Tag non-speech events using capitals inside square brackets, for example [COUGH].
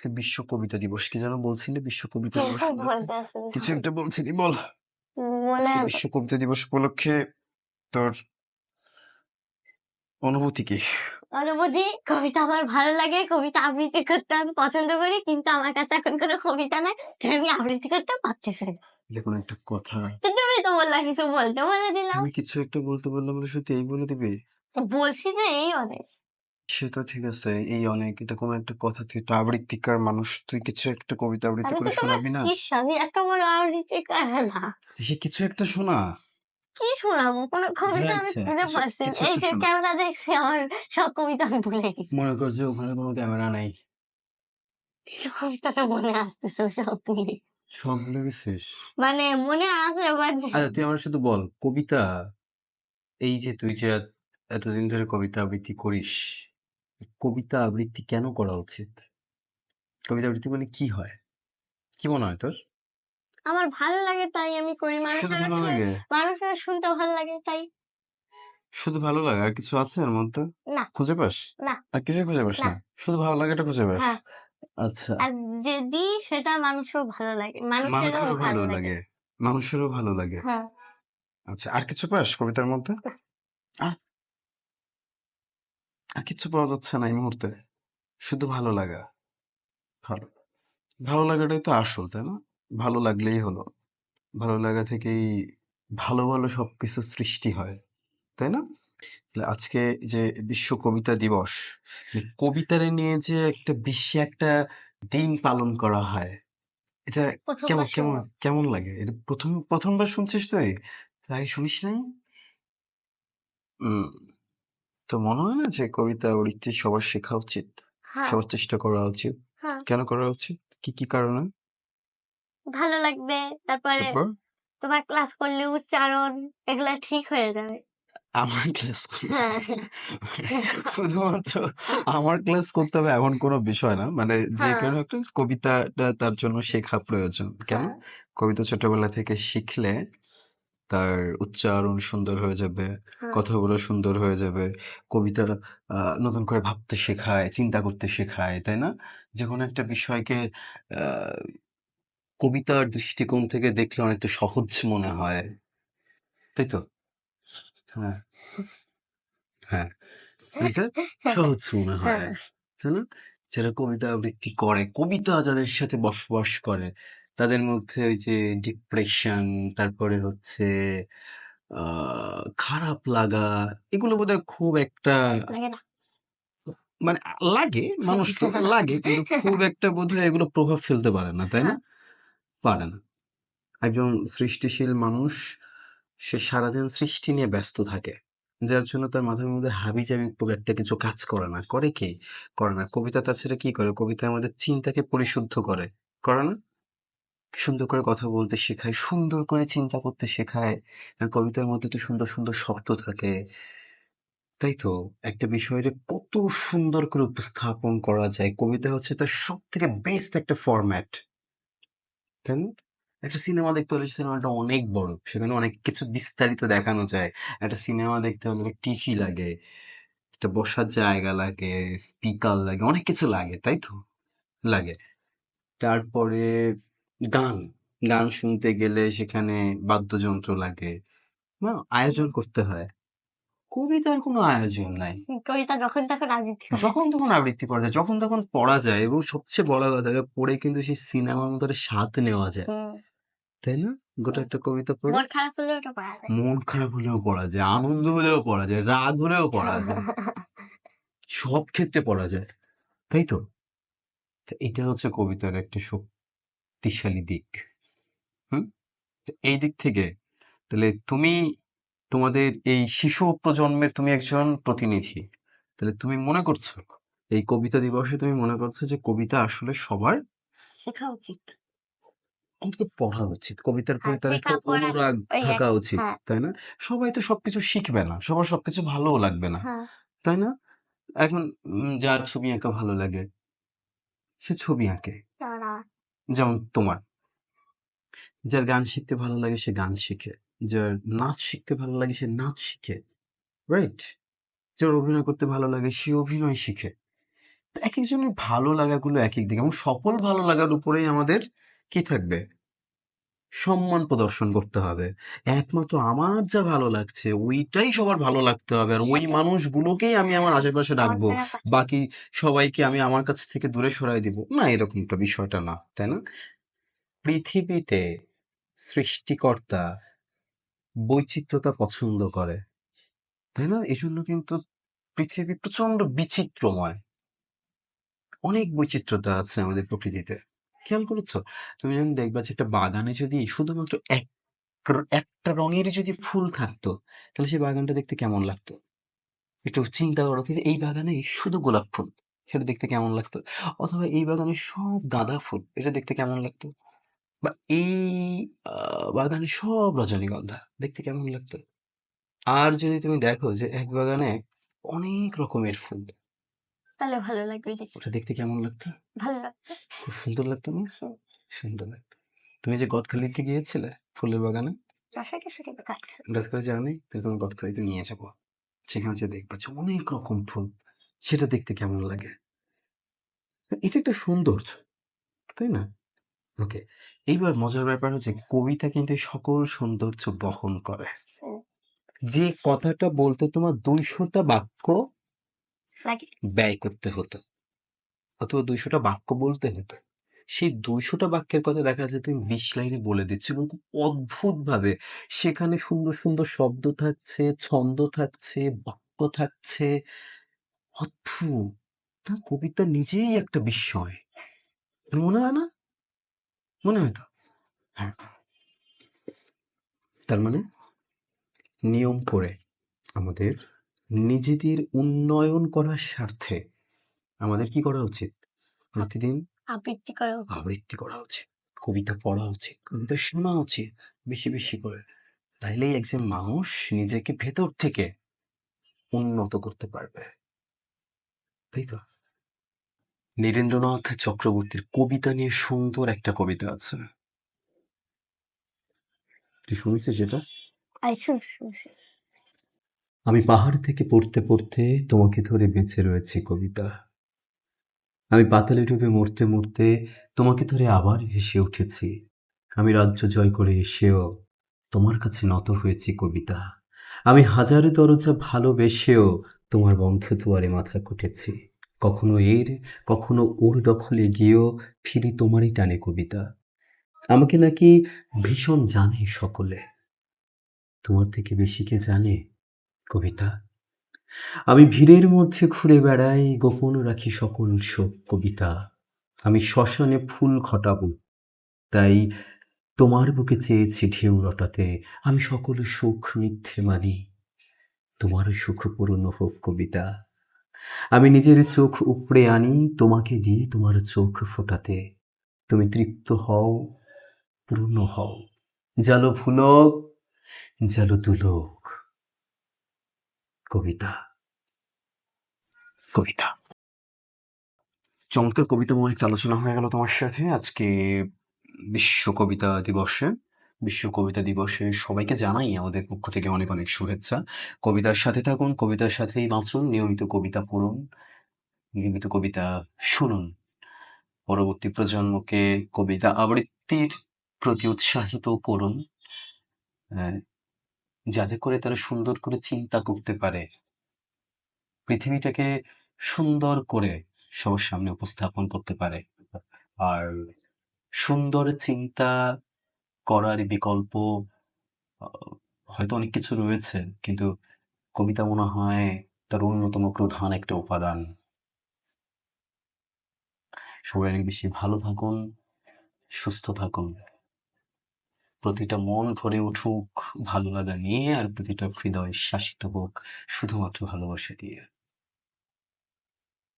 আজকে বিশ্ব কবিতা দিবস কি যেন বলছিলে? বিশ্ব কবিতা দিবস উপলক্ষে? বলতে আসলে কিছু একটা বলছিলি বল। আজকে বিশ্ব কবিতা দিবস উপলক্ষে তোর অনুভূতি কি? অনুভূতি? কবিতা আমার ভালো লাগে কবিতা আবৃত্তি করতে আমি পছন্দ করি কিন্তু আমার কাছে এখন কোনো কবিতা নাই তাই আমি আবৃত্তি করতে পারতেছি না। একটা কথা। তুমি তো বললা কিছু বলতে বলে দিলাম। আমি কিছু একটা বলতে বললাম বলে সত্যি এই বলে দিবে? বলছি যে এই অনেক। সে তো ঠিক আছে। এই অনেক এটা কোনো একটা কথা তুই তো আবৃত্তিকার মানুষ তুই কিছু একটা কবিতা আবৃত্তি আমি করে তোমার শোনাবি না? আমি না। সে কিছু একটা শোনা। কি শোনাবো? কোনো কবিতা আমি আচ্ছা, খুঁজে কিছু- পাচ্ছি না। কিছু এই একটা যে শোনাও। ক্যামেরা দেখছি আমার সব কবিতা আমি ভুলে গেছি। মনে কর যে ওখানে কোনো ক্যামেরা নাই। কবিতাটা মনে আসতেছে সব নিয়ে। সব ভুলে গেছিস? মানে মনে আছে বাট আচ্ছা তুই আমার শুধু বল কবিতা এই যে তুই যে এতদিন ধরে কবিতা আবৃত্তি করিস কবিতা আবৃত্তি কেন করা উচিত? কবিতা আবৃত্তি বলে কি হয়? কি মনে হয় তোর? আমার ভালো লাগে তাই আমি করি। শুধু ভালো লাগে? মানুষের শুনতে ভালো লাগে তাই। শুধু ভালো লাগে? আর কিছু আছে এর মধ্যে? না। খুঁজে পাস? না। আর কিছু খুঁজে পাস না। শুধু ভালো লাগাটা খুঁজে পাস? হ্যাঁ। আচ্ছা। আর যদি সেটা মানুষও ভালো লাগে মানুষেরও ভালো লাগে। মানুষেরও ভালো লাগে। আচ্ছা আর কিছু পাস কবিতার মধ্যে? আর কিছু পাওয়া যাচ্ছে না এই মুহূর্তে। শুধু ভালো লাগা। ভালো। ভালো লাগাটাই তো আসল তাই না? ভালো লাগলেই হলো। ভালো লাগা থেকেই ভালো ভালো সবকিছু সৃষ্টি হয় তাই না? তাহলে আজকে যে বিশ্ব কবিতা দিবস কবিতারে নিয়ে যে একটা বিশ্বে একটা দিন পালন করা হয় এটা কেমন কেমন কেমন লাগে? এটা প্রথম প্রথমবার শুনছিস তুই? তাই শুনিস নাই? তো মনে হয় না যে কবিতা আবৃত্তি সবার শেখা উচিত? হ্যাঁ। সবার চেষ্টা করা উচিত? হ্যাঁ। কেন করা উচিত? কি কি কারণে? ভালো লাগবে। তারপরে তারপর? তোমার ক্লাস করলে উচ্চারণ এগুলা ঠিক হয়ে যাবে। আমার ক্লাস হ্যাঁ। শুধুমাত্র আমার ক্লাস করতে হবে এমন কোনো বিষয় না। মানে যে কোনো একটা কবিতাটা তার জন্য শেখা প্রয়োজন। কেন? কবিতা ছোটবেলা থেকে শিখলে তার উচ্চারণ সুন্দর হয়ে যাবে হ্যাঁ। কথাগুলো সুন্দর হয়ে যাবে কবিতা নতুন করে ভাবতে শেখায় চিন্তা করতে শেখায় তাই না? যে কোনো একটা বিষয়কে কবিতার দৃষ্টিকোণ থেকে দেখলে অনেকটা সহজ মনে হয়। তাই তো? হ্যাঁ। হ্যাঁ। হ্যাঁ। সহজ মনে হয় হ্যাঁ। তাই না? যারা কবিতা আবৃত্তি করে কবিতা যাদের সাথে বসবাস করে তাদের মধ্যে ওই যে ডিপ্রেশন তারপরে হচ্ছে খারাপ লাগা এগুলো বোধহয় খুব একটা লাগে না। মানে লাগে মানুষ তো [LAUGHS] লাগে কিন্তু খুব একটা বোধহয় এগুলো প্রভাব ফেলতে পারে না তাই না? হ্যাঁ। পারে না। একজন সৃষ্টিশীল মানুষ সে সারাদিন সৃষ্টি নিয়ে ব্যস্ত থাকে যার জন্য তার মাথার মধ্যে হাবি জাবি খুব একটা কিছু কাজ করে না। করে কি? করে না। কবিতা তাছাড়া কি করে? কবিতা আমাদের চিন্তাকে পরিশুদ্ধ করে। করে না? সুন্দর করে কথা বলতে শেখায়, সুন্দর করে চিন্তা করতে শেখায়। আর কবিতার মধ্যে তো সুন্দর সুন্দর শব্দ থাকে। তাই তো? একটা বিষয়ের কত সুন্দর করে উপস্থাপন করা যায়। কবিতা হচ্ছে তার সব থেকে বেস্ট একটা ফরম্যাট তাই একটা সিনেমা দেখতে হলে সিনেমাটা অনেক বড়, সেখানে অনেক কিছু বিস্তারিত দেখানো যায়। একটা সিনেমা দেখতে হলে টিভি লাগে, একটা বসার জায়গা লাগে স্পিকার লাগে, অনেক কিছু লাগে, তাই তো? লাগে। তারপরে গান। গান শুনতে গেলে সেখানে বাদ্যযন্ত্র লাগে না আয়োজন করতে হয়। কবিতার কোনো আয়োজন নাই। কবিতা যখন তখন আবৃত্তি করে। যখন তখন আবৃত্তি করা যায় যখন তখন পড়া যায় এবং সবচেয়ে বড় কথা হলো পড়ে কিন্তু সেই সিনেমার মতো একটা স্বাদ নেওয়া যায়। হুম। তাই না? গোটা একটা কবিতা পড়ে। মন খারাপ হলেও ওটা পড়া যায়। মন খারাপ হলেও পড়া যায় আনন্দ হলেও পড়া যায় রাগ হলেও পড়া যায়। [LAUGHS] সব ক্ষেত্রে পড়া যায়। তাই তো? তো এটা হচ্ছে কবিতার একটা শক্তিশালী দিক। হুম? এই দিক থেকে তাহলে তুমি তোমাদের এই শিশু প্রজন্মের তুমি একজন প্রতিনিধি। তাহলে তুমি মনে করছ এই কবিতা দিবসে তুমি মনে করছ যে কবিতা আসলে সবার শেখা উচিত। অন্তত পড়া উচিত। কবিতার প্রতি হ্যাঁ তার একটা অনুরাগ থাকা উচিত হ্যাঁ। তাই না? সবাই তো সবকিছু শিখবে না সবার সবকিছু ভালোও লাগবে না হ্যাঁ। তাই না? এখন যার ছবি আঁকা ভালো লাগে সে ছবি আঁকে। যেমন তোমার। যার গান শিখতে ভালো লাগে, সে গান শিখে। যার নাচ শিখতে ভালো লাগে, সে নাচ শিখে। রাইট যার অভিনয় করতে ভালো লাগে, সে অভিনয় শিখে। এক একজনের ভালো লাগাগুলো এক এক দিকে। এবং সকল ভালো লাগার উপরেই আমাদের কি থাকবে? সম্মান প্রদর্শন করতে হবে। একমাত্র আমার যা ভালো লাগছে ওইটাই সবার ভালো লাগতে হবে। আর ওই মানুষগুলোকেই আমি আমার আশেপাশে রাখব। বাকি সবাইকে আমি আমার কাছ থেকে দূরে সরাই দিব। না এরকমটা বিষয়টা না তাই না? পৃথিবীতে সৃষ্টিকর্তা বৈচিত্র্যতা পছন্দ করে তাই না? এই জন্য কিন্তু পৃথিবী প্রচণ্ড বিচিত্রময়। অনেক বৈচিত্র্যতা আছে আমাদের প্রকৃতিতে। খেয়াল করেছ? তুমি যখন দেখবা যে একটা বাগানে যদি শুধুমাত্র এক একটা রঙের যদি ফুল থাকতো, তাহলে সেই বাগানটা দেখতে কেমন লাগতো? একটু চিন্তা করো যে এই বাগানে শুধু গোলাপ ফুল, সেটা দেখতে কেমন লাগতো? অথবা এই বাগানে সব গাঁদা ফুল, এটা দেখতে কেমন লাগতো? বা এই বাগানে সব রজনীগন্ধা, দেখতে কেমন লাগতো? আর যদি তুমি দেখো যে এক বাগানে অনেক রকমের ফুল তাহলে ভালো লাগবে দেখতে ওটা দেখতে কেমন লাগতো? ভালো লাগবে খুব সুন্দর লাগতো না? সুন্দর লাগতো। তুমি যে গদখালিতে গিয়েছিলে ফুলের বাগানে? বাসা গেছে কিন্তু কাজ গদখালি জানি তুমি তোমার গদখালিতে নিয়ে যাব। সেখানে যে দেখবা যে অনেক রকম ফুল। সেটা দেখতে কেমন লাগে? এটা একটা সৌন্দর্য তাই না? ওকে এইবার মজার ব্যাপার হচ্ছে কবিতা কিন্তু এই সকল সৌন্দর্য বহন করে। যে কথাটা বলতে তোমার দুইশোটা বাক্য ব্যয় করতে হতো। অথবা দুইশোটা বাক্য বলতে হতো। সেই দুইশোটা বাক্যের কথা দেখা যাচ্ছে তুমি বিশ লাইনে বলে দিচ্ছ। এবং খুব অদ্ভুত ভাবে সেখানে সুন্দর সুন্দর শব্দ থাকছে, ছন্দ থাকছে, বাক্য থাকছে। অদ্ভুত! তা কবিতা নিজেই একটা বিস্ময়। মনে হয় না? মনে হয় তো? হ্যাঁ। তার মানে নিয়ম করে আমাদের নিজেদের উন্নয়ন করার স্বার্থে আমাদের কি করা উচিত? প্রতিদিন আবৃত্তি করা। আবৃত্তি করা উচিত। কবিতা পড়া উচিত। কবিতা শোনা উচিত বেশি বেশি করে। তাইলেই একজন মানুষ নিজেকে ভেতর থেকে উন্নত করতে পারবে। তাই তো? নীরেন্দ্রনাথ চক্রবর্তীর কবিতা নিয়ে সুন্দর একটা কবিতা আছে। তুই শুনেছিস সেটা আই শুনছি শুনছি। আমি পাহাড় থেকে পড়তে পড়তে তোমাকে ধরে বেঁচে রয়েছি, কবিতা। আমি পাতালে ডুবে মরতে মরতে তোমাকে ধরে আবার ভেসে উঠেছি। আমি রাজ্য জয় করে এসেও তোমার কাছে নত হয়েছি, কবিতা। আমি হাজার দরজা ভালোবেসেও তোমার বন্ধ দুয়ারে মাথা কুটেছি। কখনো এর, কখনো ওর দখলে গিয়েও ফিরি তোমারই টানে, কবিতা। আমাকে নাকি ভীষণ জানে সকলে। তোমার থেকে বেশি কে জানে? কবিতা। আমি ভিড়ের মধ্যে ঘুরে বেড়াই, গোপন রাখি সকল শোক কবিতা। আমি শ্মশানে ফুল ঘটাবো তাই তোমার বুকে চেয়েছি ঢেউ রটাতে। আমি সকল সুখ মিথ্যে মানি, তোমার সুখ পূর্ণ হোক কবিতা। আমি নিজের চোখ উপড়ে আনি, তোমাকে দিয়ে তোমার চোখ ফোটাতে। তুমি তৃপ্ত হও, পূর্ণ হও। জালো ফুলক জালো তুলক। কবিতা। কবিতা। চমৎকার কবিতা কবিতাময় একটা আলোচনা হয়ে গেল তোমার সাথে। আজকে বিশ্ব কবিতা দিবসে। বিশ্ব কবিতা দিবসে সবাইকে জানাই আমাদের পক্ষ থেকে অনেক অনেক শুভেচ্ছা। কবিতার সাথে থাকুন, কবিতার সাথেই বাঁচুন, নিয়মিত কবিতা পড়ুন, নিয়মিত কবিতা শুনুন। পরবর্তী প্রজন্মকে কবিতা আবৃত্তির প্রতি উৎসাহিত করুন। যাতে করে তারা সুন্দর করে চিন্তা করতে পারে। পৃথিবীটাকে সুন্দর করে সবার সামনে উপস্থাপন করতে পারে। আর সুন্দর চিন্তা করার বিকল্প হয়তো অনেক কিছু রয়েছে, কিন্তু কবিতা মনে হয় তার অন্যতম প্রধান একটা উপাদান। সবাই অনেক বেশি ভালো থাকুন, সুস্থ থাকুন। প্রতিটা মন ভরে উঠুক, ভালো লাগা নিয়ে আর প্রতিটা হৃদয় শাসিত হোক, শুধুমাত্র ভালোবাসা দিয়ে।